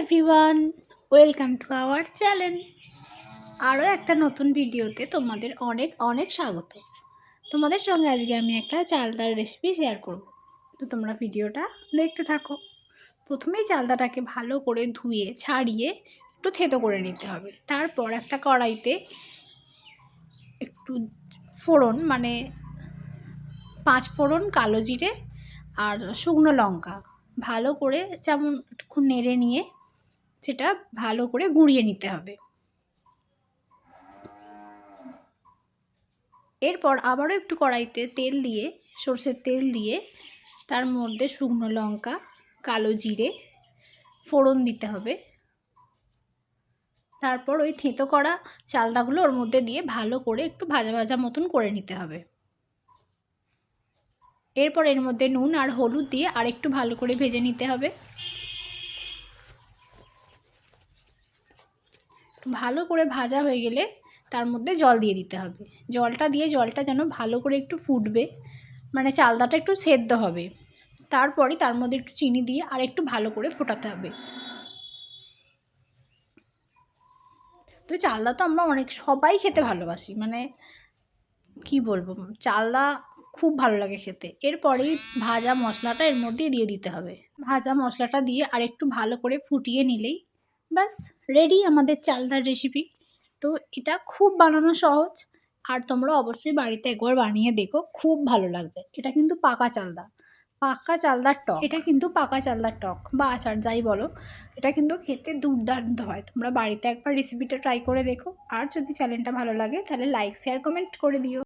Everyone, welcome to our channel. আরও একটা নতুন ভিডিওতে তোমাদের অনেক অনেক স্বাগত। তোমাদের সঙ্গে আজকে আমি একটা চালতার রেসিপি শেয়ার করব। তো তোমরা ভিডিওটা দেখতে থাকো। প্রথমেই চালতাটাকে ভালো করে ধুয়ে, ছাড়িয়ে একটু থেতো করে নিতে হবে। তারপর একটা কড়াইতে একটু ফোড়ন মানে পাঁচ ফোড়ন কালো জিরে আর শুকনো লঙ্কা। ভালো করে যেমন একটু নেড়ে নিয়ে সেটা ভালো করে গুঁড়িয়ে নিতে হবে। এরপর আবারও একটু কড়াইতে তেল দিয়ে, সর্ষের তেল দিয়ে তার মধ্যে শুকনো লঙ্কা, কালো জিরে ফোড়ন দিতে হবে। তারপর ওই থেঁতো করা চালদাগুলো ওর মধ্যে দিয়ে ভালো করে একটু ভাজা ভাজা মতন করে নিতে হবে। এরপর এর মধ্যে নুন আর হলুদ দিয়ে আর একটু ভালো করে ভেজে নিতে হবে। ভালো করে ভাজা হয়ে গেলে তার মধ্যে জল দিয়ে দিতে হবে। জলটা দিয়ে জলটা যেন ভালো করে একটু ফুটবে মানে চালদাটা একটু সেদ্ধ হবে। তারপরে তার মধ্যে একটু চিনি দিয়ে আর একটু ভালো করে ফোটাতে হবে। তো চালদা তো আমরা অনেক, সবাই খেতে ভালোবাসি মানে কি বলব, চালদা খুব ভালো লাগে খেতে। এরপরেই ভাজা মশলাটা এর মধ্যে দিয়ে দিতে হবে। ভাজা মশলাটা দিয়ে আর একটু ভালো করে ফুটিয়ে নিলেই ব্যাস রেডি আমাদের চালদার রেসিপি তো এটা খুব বানানো সহজ আর তোমরা অবশ্যই বাড়িতে একবার বানিয়ে দেখো খুব ভালো লাগবে। এটা কিন্তু পাকা চালদা। পাকা চালদার টক। এটা কিন্তু পাকা চালদার টক বা আচার যাই বলো। এটা কিন্তু খেতে দুর্দান্ত হয়। তোমরা বাড়িতে একবার রেসিপিটা ট্রাই করে দেখো। আর যদি চ্যানেলটা ভালো লাগে তাহলে লাইক শেয়ার কমেন্ট করে দিও।